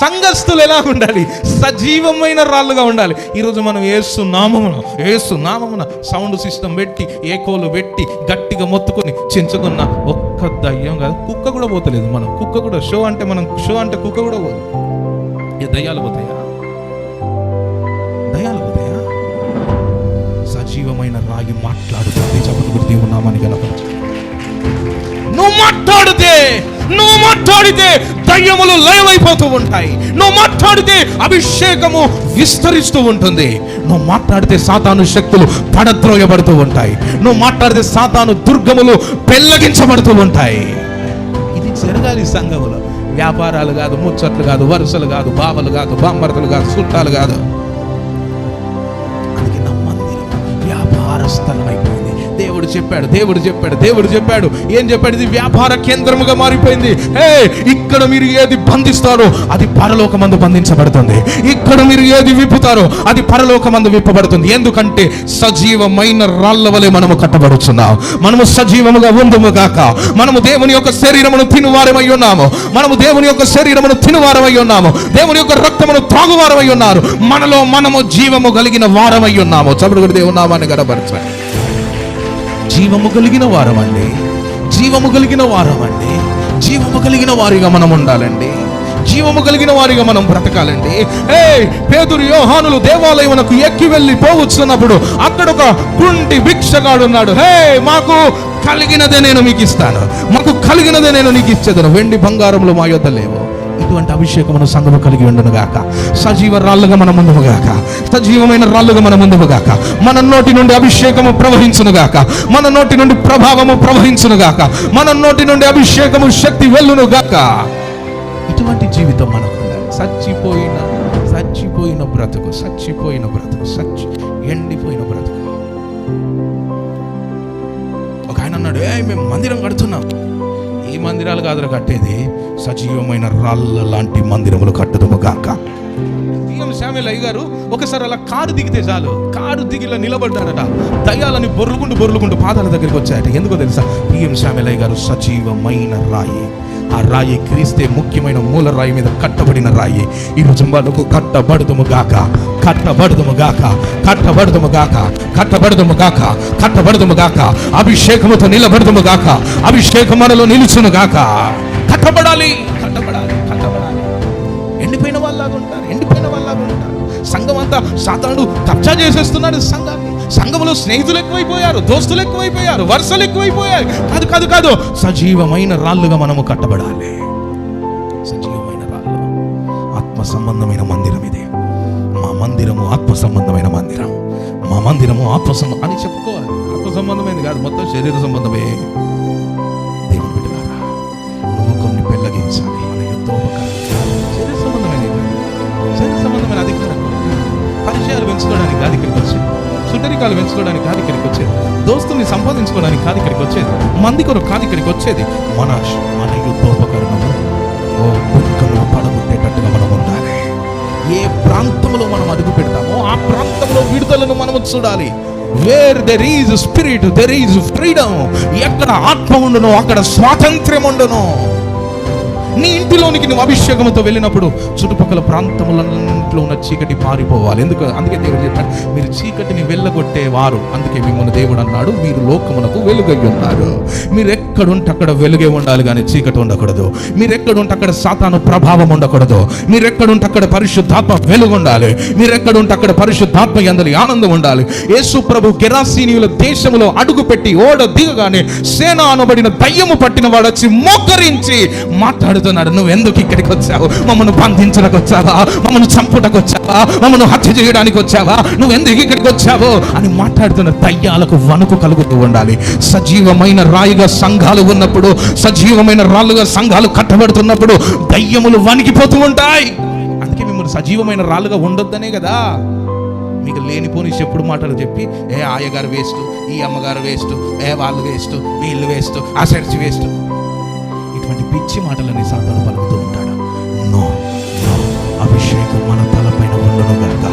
సంఘస్థులు ఎలా ఉండాలి? సజీవమైన రాళ్ళుగా ఉండాలి. ఈరోజు మనం ఏసు నామమున ఏసు నామమున సౌండ్ సిస్టమ్ పెట్టి ఏకోలు పెట్టి గట్టిగా మొత్తుకొని చించుకున్న ఒక్క దయ్యం కాదు కుక్క కూడా పోతలేదు మనం. కుక్క కూడా షో అంటే మనం షో అంటే కుక్క కూడా పోదు. ఏ దయ్యాలు పోతాయా? దయ్యాలు పోతాయా? సజీవమైన రాగి మాట్లాడుతుంది. చెప్పలు దేవుని నామాన్ని కనపరచు నువ్వు మాట్లాడితే నువ్వు మాట్లాడితే దయ్యములు లయమైపోతూ ఉంటాయి. నువ్వు మాట్లాడితే అభిషేకము విస్తరిస్తూ ఉంటుంది. నువ్వు మాట్లాడితే సాతాను శక్తులు పడద్రోయబడుతూ ఉంటాయి. నువ్వు మాట్లాడితే సాతాను దుర్గములు పెళ్ళగించబడుతూ ఉంటాయి. ఇది జరగాలి సంఘములో. వ్యాపారాలు కాదు ముచ్చట్లు కాదు వరుసలు కాదు బావలు కాదు బాంబరతలు కాదు చుట్టాలు కాదు. అందుకే నా మందిరం వ్యాపార స్థలం దేవుడు చెప్పాడు దేవుడు చెప్పాడు దేవుడు చెప్పాడు. ఏం చెప్పాడు? ఇది వ్యాపార కేంద్రముగా మారిపోయింది. హే ఇక్కడ మీరు ఏది బంధిస్తారో అది పరలోకమందు బంధించబడుతుంది. ఇక్కడ మీరు ఏది విప్పుతారో అది పరలోకమందు విప్పబడుతుంది. ఎందుకంటే సజీవమైన రాళ్ళ వలె మనము కట్టబడుచున్నాం. మనము సజీవముగా ఉందము గాక. మనము దేవుని యొక్క శరీరమును తినువారమై ఉన్నాము. మనము దేవుని యొక్క శరీరమును తినువారమై ఉన్నాము. దేవుని యొక్క రక్తమును త్రాగువారమై ఉన్నారు. మనలో మనము జీవము కలిగిన వారమై ఉన్నాము. చదువు దేవుని నామాన్ని గడపరచండి. జీవము కలిగిన వారమండి. జీవము కలిగిన వారమండి. జీవము కలిగిన వారిగా మనం ఉండాలండి. జీవము కలిగిన వారిగా మనం బ్రతకాలండి. ఏ పేదరు యోహానులు దేవాలయమునకు ఎక్కి వెళ్ళి పోవచ్చున్నప్పుడు అక్కడ ఒక కుంటి భిక్షగాడు ఉన్నాడు. హే మాకు కలిగినదే నేను మీకు ఇస్తాను. మాకు కలిగినదే నేను నీకు ఇచ్చేదను. వెండి బంగారంలో మా యొద్ద లేవు. అటువంటి అభిషేకం మన సంఘము కలిగి ఉండును గాక. సజీవ రాళ్ళుగా మన ముందుము గాక. సజీవమైన రాళ్ళుగా మన ముందుము గాక. మన నోటి నుండి అభిషేకము ప్రవహించును గాక. మన నోటి నుండి ప్రభావము ప్రవహించును గాక. మన నోటి నుండి అభిషేకము శక్తి వెళ్ళును గాక. ఇటువంటి జీవితం మనకు చచ్చిపోయిన చచ్చిపోయిన బ్రతుకు చచ్చిపోయిన బ్రతుకు సచ్చి ఎండిపోయిన బ్రతుకు. ఒక ఆయన అన్నాడు ఏ మేము మందిరం కడుతున్నాం. ఈ మందిరాలు కాదురా కట్టేది సజీవమైన రాళ్ళ లాంటి మందిరములు కట్టుదుము గాక. పిఎం శామ్యుల్ అయ్య గారు ఒకసారి అలా కారు దిగితే చాలు. కారు దిగిలా నిలబడ్డారట. దయ్యాలని బొర్లుకుంటూ బొర్లుకుంటూ పాదాల దగ్గరికి వచ్చాయట ఎందుకో తెలుసా? పిఎం శామ్యుల్ అయ్య గారు సజీవమైన రాయి. ఆ రాయి క్రీస్తే ముఖ్యమైన మూల రాయి మీద కట్టబడిన రాయి. ఈరోజు మనకు కట్టబడుదుము గాక కట్టబడదుము గాక కట్టబడదుము గాక కట్టబడదుము గాక కట్టబడదుము గాక. అభిషేకముతో నిలబడదుము గాక అభిషేకం మనలో నిలుచును గాక. కట్టబడాలి కట్టబడాలి కట్టబడాలి. ఎండిపోయిన వాళ్ళగా ఉంటారు ఎండిపోయిన వాళ్ళగా ఉంటారు. సంఘం అంతా సాతానుడు కబ్జా చేసేస్తున్నాడు సంఘాన్ని. సంఘంలో స్నేహితులు ఎక్కువైపోయారు దోస్తులు ఎక్కువైపోయారు వరుసలు ఎక్కువైపోయారు. కాదు కాదు కాదు సజీవమైన రాళ్ళుగా మనము కట్టబడాలి. సజీవమైన రాళ్ళు. ఆత్మ సంబంధమైన మందిరం ఇది. మా మందిరము ఆత్మ సంబంధమైన మందిరం. మా మందిరము ఆత్మ సంబంధం అని చెప్పుకోవాలి. ఆత్మ సంబంధమైనది కాదు మొత్తం శరీర సంబంధమే. దేవుని బిడ్డలారా నువ్వు కొన్ని పెళ్ళగించాలి. మన శరీర శరీర సంబంధమైన అధికారం. పరిచయాలు పెంచుకోవడానికి కాదు సుటరికాలు పెంచుకోవడానికి కాదు ఇక్కడికి వచ్చేది. దోస్తుల్ని సంపాదించుకోవడానికి కాదు ఇక్కడికి వచ్చేది. మంది కొరకు కాదు ఇక్కడికి వచ్చేది. మన మన యుద్ధోపకరణము ఓ దుఃఖంలో పడగొట్టేటట్టుగా మనం ఉండాలి. ఏ ప్రాంతంలో మనం అడుగు పెడతామో ఆ ప్రాంతంలో విడుదలను మనం చూడాలి. Where there is spirit there is freedom ఎక్కడ ఆత్మ ఉండునో అక్కడ స్వాతంత్ర్యం ఉండును. నీ ఇంటిలోనికి నువ్వు అభిషేకంతో వెళ్ళినప్పుడు చుట్టుపక్కల ప్రాంతములన్నింటిలో ఉన్న చీకటి పారిపోవాలి. ఎందుకు? అందుకే దేవుడు చెప్పాడు మీరు చీకటిని వెళ్ళగొట్టేవారు. అందుకే మిమ్మల్ని దేవుడు అన్నాడు మీరు లోకమునకు వెలుగై ఉన్నారు. మీరు ఎక్కడుంటే అక్కడ వెలుగే ఉండాలి కానీ చీకటి ఉండకూడదు. మీరు ఎక్కడుంటే అక్కడ సాతాను ప్రభావం ఉండకూడదు. మీరు ఎక్కడుంటే అక్కడ పరిశుద్ధాత్మ వెలుగు ఉండాలి. మీరు ఎక్కడుంటే అక్కడ పరిశుద్ధాత్మ ఎందలి ఆనందం ఉండాలి. యేసు ప్రభు గెరాసీనియుల దేశంలో అడుగు పెట్టి ఓడ దిగగానే సేన అనబడిన దయ్యము పట్టిన వాడు వచ్చి మోకరించి అడుగుతున్నాడు నువ్వు ఎందుకు ఇక్కడికి వచ్చావు? మమ్మల్ని బంధించడానికి వచ్చావా? మమ్మల్ని చంపుటకు వచ్చావా? మమ్మల్ని హత్య చేయడానికి వచ్చావా? నువ్వు ఎందుకు ఇక్కడికి వచ్చావు? అని మాట్లాడుతున్న దయ్యాలకు వణుకు కలుగుతూ ఉండాలి. సజీవమైన రాయిగా సంఘాలు ఉన్నప్పుడు సజీవమైన రాళ్ళుగా సంఘాలు కట్టబడుతున్నప్పుడు దయ్యములు వణికిపోతూ ఉంటాయి. అందుకే మిమ్మల్ని సజీవమైన రాళ్ళుగా ఉండొద్దనే కదా. మీకు లేనిపోని చెప్పుడు మాటలు చెప్పి ఏ ఆయగారు వేస్ట్ ఈ అమ్మగారు వేస్ట్ ఏ వాళ్ళు వేస్ట్ వీళ్ళు వేస్ట్ ఆ చర్చి వేస్ట్ ఇటువంటి పిచ్చి మాటలని సాతాను పలుకుతూ ఉంటాడు. నో అభిషేకం మన తలపైన ఉండను కనుక